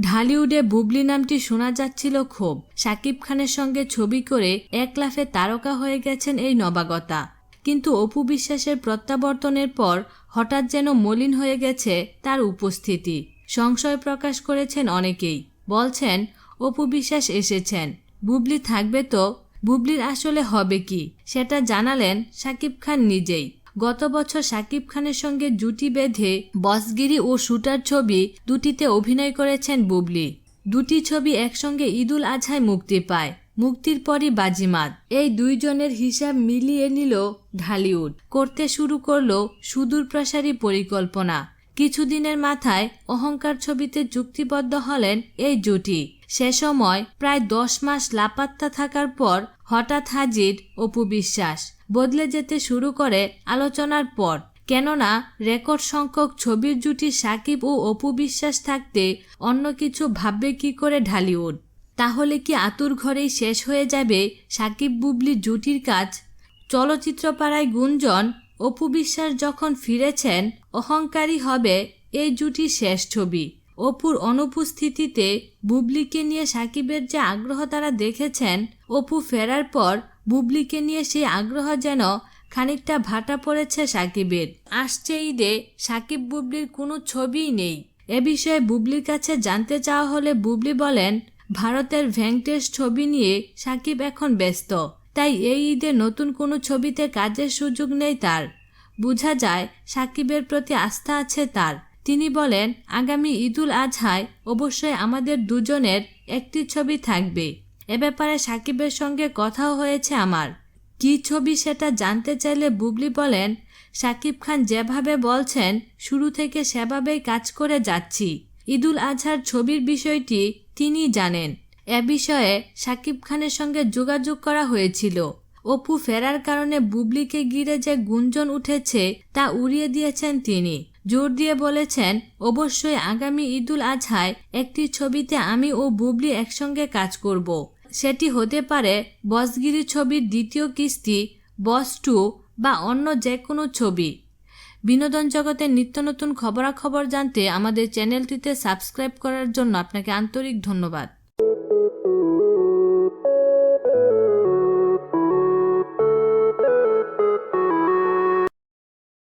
ঢালিউডে বুবলি নামটি শোনা যাচ্ছিল খুব। শাকিব খানের সঙ্গে ছবি করে এক লাফে তারকা হয়ে গেছেন এই নবাগতা। কিন্তু অপু বিশ্বাসের প্রত্যাবর্তনের পর হঠাৎ যেন মলিন হয়ে গেছে তার উপস্থিতি। সংশয় প্রকাশ করেছেন অনেকেই। বলছেন, অপু বিশ্বাস এসেছেন। বুবলি থাকবে তো? বুবলির আসলে হবে কি? সেটা জানালেন শাকিব খান নিজেই। গত বছর শাকিব খানের সঙ্গে জুটি বেঁধে বসগিরি ও শুটার ছবি দুটিতে অভিনয় করেছেন বুবলি। দুটি ছবি একসঙ্গে ঈদুল আজহায় মুক্তি পায়। মুক্তির পরই বাজিমাত। এই দুইজনের হিসাব মিলিয়ে নিল ঢালিউড। করতে শুরু করল সুদূরপ্রসারী পরিকল্পনা। কিছুদিনের মাথায় অহংকার ছবিতে চুক্তিবদ্ধ হলেন এই জুটি। সে সময় প্রায় দশ মাস লাপাত্তা থাকার পর হঠাৎ হাজির অপু বিশ্বাস। বদলে যেতে শুরু করে আলোচনার পর। কেননা, রেকর্ড সংখ্যক ছবির জুটি সাকিব ও অপু বিশ্বাস থাকতে অন্য কিছু ভাববে কি করে ঢালিউড? তাহলে কি আতুর ঘরেই শেষ হয়ে যাবে সাকিব বুবলি জুটির কাজ? চলচ্চিত্রপাড়ায় গুঞ্জন, অপু বিশ্বাস যখন ফিরেছেন, অহংকারী হবে এই জুটির শেষ ছবি। অপুর অনুপস্থিতিতে বুবলিকে নিয়ে সাকিবের যে আগ্রহ তারা দেখেছেন, অপু ফেরার পর বুবলিকে নিয়ে সেই আগ্রহ যেন খানিকটা ভাটা পড়েছে সাকিবের। আসছে ঈদে সাকিব বুবলির কোনো ছবিই নেই। এ বিষয়ে বুবলির কাছে জানতে চাওয়া হলে বুবলি বলেন, ভারতের ভেঙ্কটেশ ছবি নিয়ে সাকিব এখন ব্যস্ত, তাই এই ঈদে নতুন কোনো ছবিতে কাজের সুযোগ নেই তার। বোঝা যায় সাকিবের প্রতি আস্থা আছে তার। তিনি বলেন, আগামী ঈদুল আজহায় অবশ্যই আমাদের দুজনের একটি ছবি থাকবে। এ ব্যাপারে সাকিবের সঙ্গে কথাও হয়েছে আমার। কী ছবি সেটা জানতে চাইলে বুবলি বলেন, সাকিব খান যেভাবে বলছেন, শুরু থেকে সেভাবেই কাজ করে যাচ্ছি। ঈদুল আজহার ছবির বিষয়টি তিনি জানেন। এ বিষয়ে সাকিব খানের সঙ্গে যোগাযোগ করা হয়েছিল। অপু ফেরার কারণে বুবলিকে ঘিরে যে গুঞ্জন উঠেছে, তা উড়িয়ে দিয়েছেন তিনি। জোর দিয়ে বলেছেন, অবশ্যই আগামী ঈদুল আজহায় একটি ছবিতে আমি ও বুবলি একসঙ্গে কাজ করব। সেটি হতে পারে বসগিরি ছবির দ্বিতীয় কিস্তি, বস টু বা অন্য যে কোনো ছবি। বিনোদন জগতের নিত্য নতুন খবরাখবর জানতে আমাদের চ্যানেলটিতে সাবস্ক্রাইব করার জন্য আপনাকে আন্তরিক ধন্যবাদ।